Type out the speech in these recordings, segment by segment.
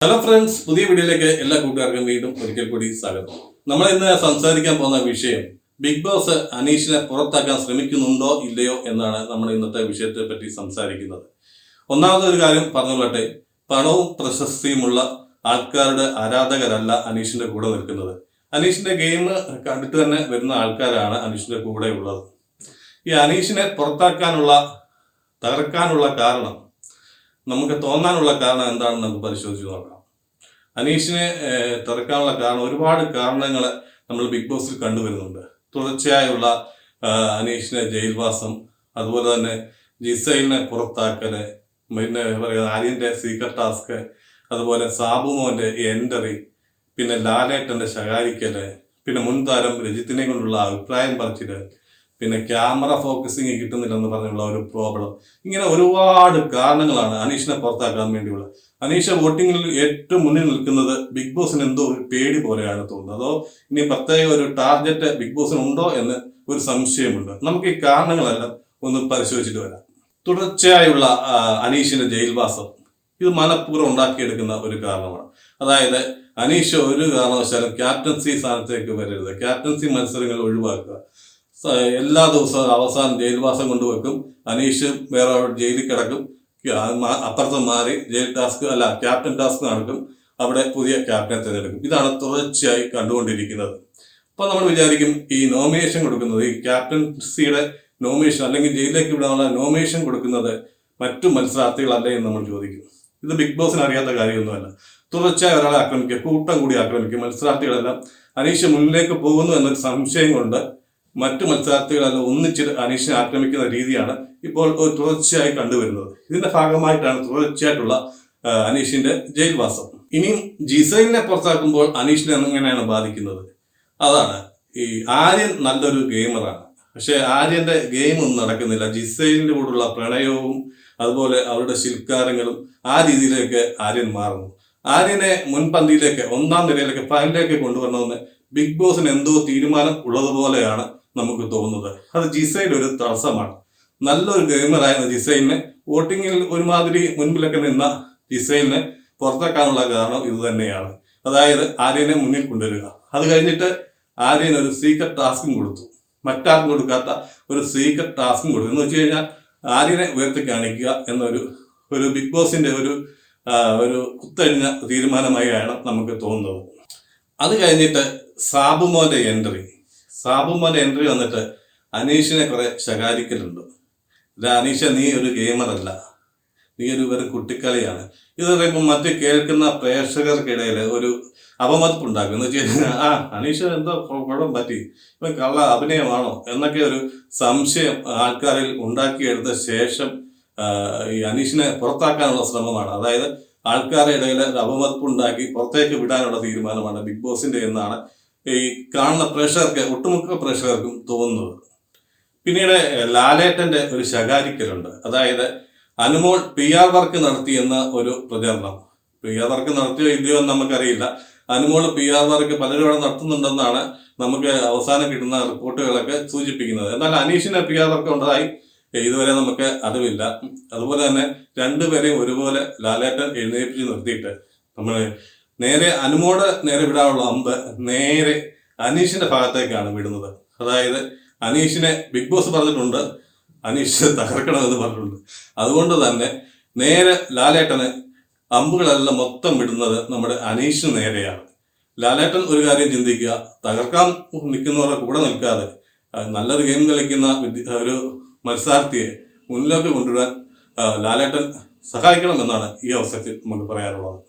Hello friends പുതിയ വീഡിയോയിലേക്ക് എല്ലാ കൂട്ടുകാർക്കും വീണ്ടും ഒരിക്കൽ കൂടി സ്വാഗതം. നമ്മൾ ഇന്ന് സംസാരിക്കാൻ പോകുന്ന വിഷയം ബിഗ് ബോസ് അനീഷിനെ പുറത്താക്കാൻ ശ്രമിക്കുന്നുണ്ടോ ഇല്ലയോ എന്നാണ് നമ്മൾ ഇന്നത്തെ വിഷയത്തെ പറ്റി സംസാരിക്കുന്നത്. ഒന്നാമത്തെ ഒരു കാര്യം പറഞ്ഞുകൊള്ളട്ടെ പണവും പ്രശസ്തിയുമുള്ള ആൾക്കാരുടെ ആരാധകരല്ല അനീഷിന്റെ കൂടെ നിൽക്കുന്നത്. അനീഷിന്റെ ഗെയിം കണ്ടിട്ട് തന്നെ വരുന്ന ആൾക്കാരാണ് അനീഷിന്റെ കൂടെ ഉള്ളത് ഈ അനീഷിനെ പുറത്താക്കാനുള്ള തകർക്കാനുള്ള കാരണം നമുക്ക് തോന്നാനുള്ള കാരണം എന്താണെന്ന് നമുക്ക് പരിശോധിച്ച് നോക്കാം. അനീഷിനെ തുറക്കാനുള്ള കാരണം ഒരുപാട് കാരണങ്ങൾ നമ്മൾ ബിഗ് ബോസിൽ കണ്ടുവരുന്നുണ്ട്. തുടർച്ചയായുള്ള അനീഷിനെ ജയിൽവാസം അതുപോലെ തന്നെ ജിസൈലിനെ പുറത്താക്കൽ പിന്നെ പറയുക ആര്യന്റെ സീക്രട്ട് ടാസ്ക് അതുപോലെ സാബുമോന്റെ എൻട്രി പിന്നെ ലാലേട്ടന്റെ ശകാരിക്കൽ പിന്നെ മുൻതാരം രജിത്തിനെ കൊണ്ടുള്ള അഭിപ്രായം പറച്ചിൽ പിന്നെ ക്യാമറ ഫോക്കസിങ് കിട്ടുന്നില്ലെന്ന് പറഞ്ഞുള്ള ഒരു പ്രോബ്ലം. ഇങ്ങനെ ഒരുപാട് കാരണങ്ങളാണ് അനീഷിനെ പുറത്താക്കാൻ വേണ്ടിയുള്ള. അനീഷ വോട്ടിങ്ങിൽ ഏറ്റവും മുന്നിൽ നിൽക്കുന്നത് ബിഗ് ബോസിന് എന്തോ ഒരു പേടി പോലെയാണ് തോന്നുന്നത്. അതോ ഇനി പ്രത്യേക ഒരു ടാർഗറ്റ് ബിഗ് ബോസിന് ഉണ്ടോ എന്ന് ഒരു സംശയമുണ്ട്. നമുക്ക് ഈ കാരണങ്ങളെല്ലാം ഒന്ന് പരിശോധിച്ചിട്ട് വരാം. തുടർച്ചയായുള്ള അനീഷിന്റെ ജയിൽവാസം ഇത് മനഃപൂർവം ഉണ്ടാക്കിയെടുക്കുന്ന ഒരു കാരണമാണ്. അതായത് അനീഷ ഒരു കാരണവശാലും ക്യാപ്റ്റൻസി സ്ഥാനത്തേക്ക് വരരുത്. ക്യാപ്റ്റൻസി മത്സരങ്ങൾ ഒഴിവാക്കുക. എല്ലാ ദിവസവും അവസാനം ജയിൽവാസം കൊണ്ടുവെക്കും. അനീഷ് വേറെ ജയിലിൽ കിടക്കും. അപ്പുറത്ത് മാറി ജയിൽ ടാസ്ക് അല്ല ക്യാപ്റ്റൻ ടാസ്ക് നടക്കും. അവിടെ പുതിയ ക്യാപ്റ്റനെ തിരഞ്ഞെടുക്കും. ഇതാണ് തുടർച്ചയായി കണ്ടുകൊണ്ടിരിക്കുന്നത്. അപ്പൊ നമ്മൾ വിചാരിക്കും ഈ നോമിനേഷൻ കൊടുക്കുന്നത് ഈ ക്യാപ്റ്റൻസിയുടെ നോമിനേഷൻ അല്ലെങ്കിൽ ജയിലിലേക്ക് വിടാനുള്ള നോമിനേഷൻ കൊടുക്കുന്നത് മറ്റു മത്സരാർത്ഥികളല്ലേ എന്ന് നമ്മൾ ചോദിക്കും. ഇത് ബിഗ് ബോസിന് അറിയാത്ത കാര്യമൊന്നുമല്ല. തുടർച്ചയായി ഒരാളെ ആക്രമിക്കുക കൂട്ടം കൂടി ആക്രമിക്കുക മത്സരാർത്ഥികളെല്ലാം അനീഷ് മുന്നിലേക്ക് പോകുന്നു എന്നൊരു സംശയം കൊണ്ട് മറ്റു മത്സരാർത്ഥികളെല്ലാം ഒന്നിച്ച് അനീഷിനെ ആക്രമിക്കുന്ന രീതിയാണ് ഇപ്പോൾ ഒരു തുടർച്ചയായി കണ്ടുവരുന്നത്. ഇതിന്റെ ഭാഗമായിട്ടാണ് തുടർച്ചയായിട്ടുള്ള അനീഷിന്റെ ജയിൽവാസം. ഇനിയും ജിസൈലിനെ പുറത്താക്കുമ്പോൾ അനീഷിനെ എങ്ങനെയാണ് ബാധിക്കുന്നത്? അതാണ്. ഈ ആര്യൻ നല്ലൊരു ഗെയിമറാണ്. പക്ഷെ ആര്യന്റെ ഗെയിം ഒന്നും നടക്കുന്നില്ല. ജിസൈലിന്റെ കൂടെയുള്ള പ്രണയവും അതുപോലെ അവരുടെ ശിൽക്കാരങ്ങളും ആ രീതിയിലേക്ക് ആര്യൻ മാറുന്നു. ആര്യനെ മുൻപന്തിയിലേക്ക് ഒന്നാം നിലയിലേക്ക് ഫൈനലിലേക്ക് കൊണ്ടുവരണമെന്ന് ബിഗ് ബോസിന് എന്തോ തീരുമാനം ഉള്ളതുപോലെയാണ് നമുക്ക് തോന്നുന്നത്. അത് ജിസൈൽ ഒരു തടസ്സമാണ്. നല്ലൊരു ഗെയിമറായിരുന്ന ജിസൈലിന്. വോട്ടിങ്ങിൽ ഒരുമാതിരി മുൻപിലൊക്കെ നിന്ന ജിസൈലിന് പുറത്താക്കാനുള്ള കാരണം ഇത് തന്നെയാണ്. അതായത് ആര്യനെ മുന്നിൽ കൊണ്ടുവരിക. അത് കഴിഞ്ഞിട്ട് ആര്യൻ ഒരു സീക്രട്ട് ടാസ്കും കൊടുത്തു. മറ്റാർക്കും കൊടുക്കാത്ത ഒരു സീക്രട്ട് ടാസ്കും കൊടുത്തു. എന്ന് വെച്ച് കഴിഞ്ഞാൽ ആര്യനെ ഉയർത്തി കാണിക്കുക എന്നൊരു ഒരു ബിഗ് ബോസിന്റെ ഒരു ഒരു കുത്തഴിഞ്ഞ തീരുമാനമായാണ് നമുക്ക് തോന്നുന്നത്. അത് കഴിഞ്ഞിട്ട് സാബുമോന്റെ എൻട്രി സാബുമോന്റെ എൻട്രി വന്നിട്ട് അനീഷിനെ കുറെ ശകാരിക്കലുണ്ട്. അനീഷ നീ ഒരു ഗെയിമറല്ല നീ ഒരു വെറും കുട്ടിക്കളിയാണ്. ഇത് പറയുമ്പോൾ മറ്റ് കേൾക്കുന്ന പ്രേക്ഷകർക്കിടയിൽ ഒരു അവമതിപ്പുണ്ടാക്കും എന്ന് വെച്ച് കഴിഞ്ഞാൽ ആ അനീഷ എന്തോ കുഴപ്പം പറ്റി. ഇപ്പം കള്ള അഭിനയമാണോ? എന്നൊക്കെ ഒരു സംശയം ആൾക്കാരിൽ ഉണ്ടാക്കിയെടുത്ത ശേഷം ഈ അനീഷിനെ പുറത്താക്കാനുള്ള ശ്രമമാണ്. അതായത് ആൾക്കാരുടെ ഇടയിൽ ഒരു അവമതിപ്പുണ്ടാക്കി പുറത്തേക്ക് വിടാനുള്ള തീരുമാനമാണ് ബിഗ് ബോസിന്റെ എന്നാണ് ഈ കാണുന്ന പ്രേക്ഷകർക്ക് ഒട്ടുമുക്ക പ്രേക്ഷകർക്കും തോന്നുന്നത്. പിന്നീട് ലാലേട്ടന്റെ ഒരു ശകാരിക്കലുണ്ട്. അതായത് അനുമോൾ പി ആർ വർക്ക് നടത്തിയെന്ന ഒരു പ്രചരണം. പി ആർ വർക്ക് നടത്തിയോ ഇല്ലയോ എന്ന് നമുക്കറിയില്ല. അനുമോൾ പി ആർ വർക്ക് പലരും അവിടെ നടത്തുന്നുണ്ടെന്നാണ് നമുക്ക് അവസാനം കിട്ടുന്ന റിപ്പോർട്ടുകളൊക്കെ സൂചിപ്പിക്കുന്നത്. എന്നാൽ അനീഷിന് പി ആർ വർക്ക് ഉണ്ടായി. ഇതുവരെ നമുക്ക് അറിവില്ല. അതുപോലെ തന്നെ രണ്ടുപേരെയും ഒരുപോലെ ലാലേട്ടൻ എഴുന്നേൽപ്പിച്ച് നിർത്തിയിട്ട്. നമ്മൾ നേരെ അനുമോട് നേരെ വിടാനുള്ള അമ്പ് നേരെ അനീഷിന്റെ ഭാഗത്തേക്കാണ് വിടുന്നത്. അതായത് അനീഷിനെ ബിഗ് ബോസ് പറഞ്ഞിട്ടുണ്ട്. അനീഷ് തകർക്കണമെന്ന് പറഞ്ഞിട്ടുണ്ട്. അതുകൊണ്ട് തന്നെ നേരെ ലാലേട്ടന് അമ്പുകളെല്ലാം മൊത്തം വിടുന്നത് നമ്മുടെ അനീഷിന് നേരെയാണ്. ലാലേട്ടൻ ഒരു കാര്യം ചിന്തിക്കുക. തകർക്കാൻ നിൽക്കുന്നവരുടെ കൂടെ നിൽക്കാതെ നല്ലൊരു ഗെയിം കളിക്കുന്ന ഒരു മത്സരാർത്ഥിയെ മുന്നിലേക്ക് കൊണ്ടുവരാൻ ലാലേട്ടൻ സഹായിക്കണം എന്നാണ് ഈ അവസരത്തിൽ നമുക്ക് പറയാനുള്ളത്.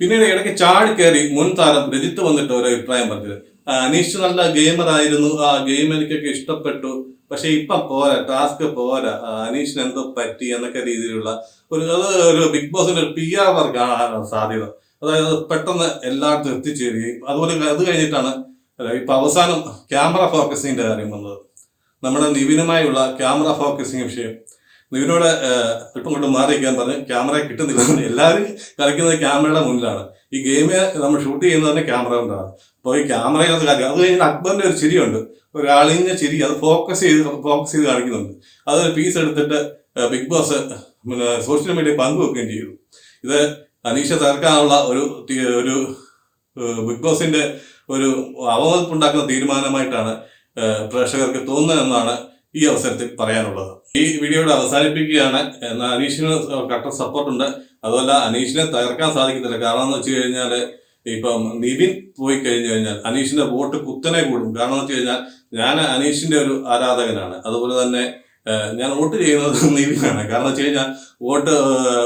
പിന്നീട് ഇടയ്ക്ക് ചാടി കയറി മുൻ താരം രജിത്ത് വന്നിട്ട് ഒരു അഭിപ്രായം പറഞ്ഞത്. അനീഷ് നല്ല ഗെയിമർ ആയിരുന്നു. ആ ഗെയിം എനിക്കൊക്കെ ഇഷ്ടപ്പെട്ടു. പക്ഷെ ഇപ്പൊ പോരാ ടാസ്ക് പോരാ. അനീഷിന് എന്തോ പറ്റി എന്നൊക്കെ രീതിയിലുള്ള ഒരു അത് ഒരു ബിഗ് ബോസിന്റെ ഒരു പി ആർ വർക്കാണ് സാധ്യത. അതായത് പെട്ടെന്ന് എല്ലായിടത്തും എത്തിച്ചേരുകയും അതുപോലെ അത് കഴിഞ്ഞിട്ടാണ് ഇപ്പൊ അവസാനം ക്യാമറ ഫോക്കസിങ്ങിന്റെ കാര്യം വന്നത്. നമ്മുടെ നിവിനുമായുള്ള ക്യാമറ ഫോക്കസിങ് വിഷയം. നിവിനോട് അല്പം കൊണ്ട് മാറിയിരിക്കാൻ പറഞ്ഞ് ക്യാമറ കിട്ടുന്നില്ല. എല്ലാവരും കളിക്കുന്നത് ക്യാമറയുടെ മുന്നിലാണ്. ഈ ഗെയിം നമ്മൾ ഷൂട്ട് ചെയ്യുന്നത് തന്നെ ക്യാമറ കൊണ്ടാണ്. അപ്പോൾ ഈ ക്യാമറയിലത്തെ കാര്യം അത് കഴിഞ്ഞാൽ അക്ബറിന്റെ ഒരു ചിരിയുണ്ട്. ഒരാളിഞ്ഞ ചിരി അത് ഫോക്കസ് ചെയ്ത് ഫോക്കസ് ചെയ്ത് കാണിക്കുന്നുണ്ട്. അത് പീസ് എടുത്തിട്ട് ബിഗ് ബോസ് പിന്നെ സോഷ്യൽ മീഡിയ പങ്കുവെക്കുകയും ചെയ്തു. ഇത് അനീഷ തകർക്കാനുള്ള ഒരു ഒരു ബിഗ് ബോസിന്റെ ഒരു അവമതിപ്പുണ്ടാക്കുന്ന തീരുമാനമായിട്ടാണ് പ്രേക്ഷകർക്ക് തോന്നുന്നതെന്നാണ് ഈ അവസരത്തിൽ പറയാനുള്ളത്. ഈ വീഡിയോയുടെ അവസാനിപ്പിക്കുകയാണ്. എന്നാൽ അനീഷിന് കട്ട സപ്പോർട്ടുണ്ട്. അതുമല്ല അനീഷിനെ തകർക്കാൻ സാധിക്കത്തില്ല. കാരണം എന്ന് വെച്ച് കഴിഞ്ഞാൽ ഇപ്പം നിവിൻ പോയി കഴിഞ്ഞു കഴിഞ്ഞാൽ അനീഷിന്റെ വോട്ട് കുത്തനെ കൂടും. കാരണം എന്ന് വെച്ച് കഴിഞ്ഞാൽ ഞാൻ അനീഷിന്റെ ഒരു ആരാധകനാണ്. അതുപോലെ തന്നെ ഞാൻ വോട്ട് ചെയ്യുന്നത് നിവിനാണ്. കാരണം വെച്ച് കഴിഞ്ഞാൽ വോട്ട്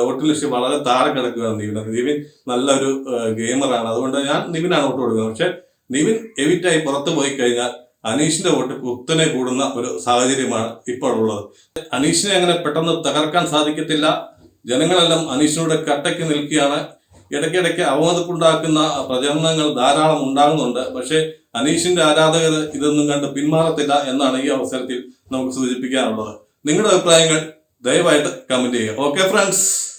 വോട്ട് ലിസ്റ്റ് വളരെ താഴെ കിടക്കുകയാണ് നിവിൻ. നിവിൻ നല്ലൊരു ഗെയിമറാണ്. അതുകൊണ്ട് ഞാൻ നിവിനാണ് വോട്ട് കൊടുക്കുന്നത്. പക്ഷെ നിവിൻ എവിറ്റായി പുറത്തു പോയി കഴിഞ്ഞാൽ അനീഷിന്റെ വോട്ട് കുത്തനെ കൂടുന്ന ഒരു സാഹചര്യമാണ് ഇപ്പോൾ ഉള്ളത് അനീഷിനെ അങ്ങനെ പെട്ടെന്ന് തകർക്കാൻ സാധിക്കത്തില്ല. ജനങ്ങളെല്ലാം അനീഷിനോട് കട്ടയ്ക്ക് നിൽക്കുകയാണ്. ഇടയ്ക്കിടയ്ക്ക് അവമതിപ്പുണ്ടാക്കുന്ന പ്രചരണങ്ങൾ ധാരാളം ഉണ്ടാകുന്നുണ്ട്. പക്ഷേ അനീഷിന്റെ ആരാധകർ ഇതൊന്നും കണ്ട് പിന്മാറത്തില്ല എന്നാണ് ഈ അവസരത്തിൽ നമുക്ക് സൂചിപ്പിക്കാനുള്ളത്. നിങ്ങളുടെ അഭിപ്രായങ്ങൾ ദയവായിട്ട് കമന്റ് ചെയ്യുക. Okay friends